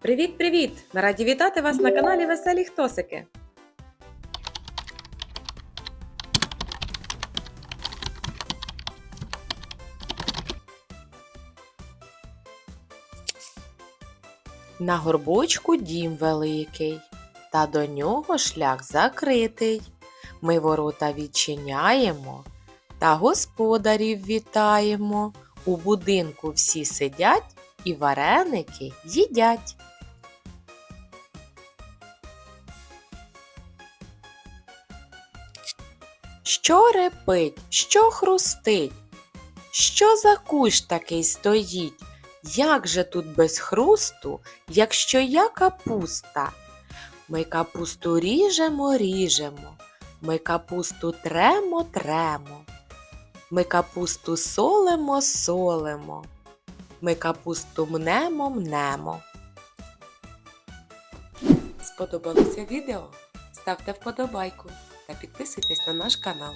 Привіт-привіт! Ми раді вітати вас на каналі Веселі Хтосики. На горбочку дім великий, та до нього шлях закритий. Ми ворота відчиняємо та господарів вітаємо. У будинку всі сидять і вареники їдять. Що репить, що хрустить? Що за кущ такий стоїть? Як же тут без хрусту, якщо я капуста? Ми капусту ріжемо, ріжемо, ми капусту тремо, тремо. Ми капусту солимо, солимо. Ми капусту мнемо, мнемо. Сподобалося відео? Ставте вподобайку та підписуйтесь на наш канал.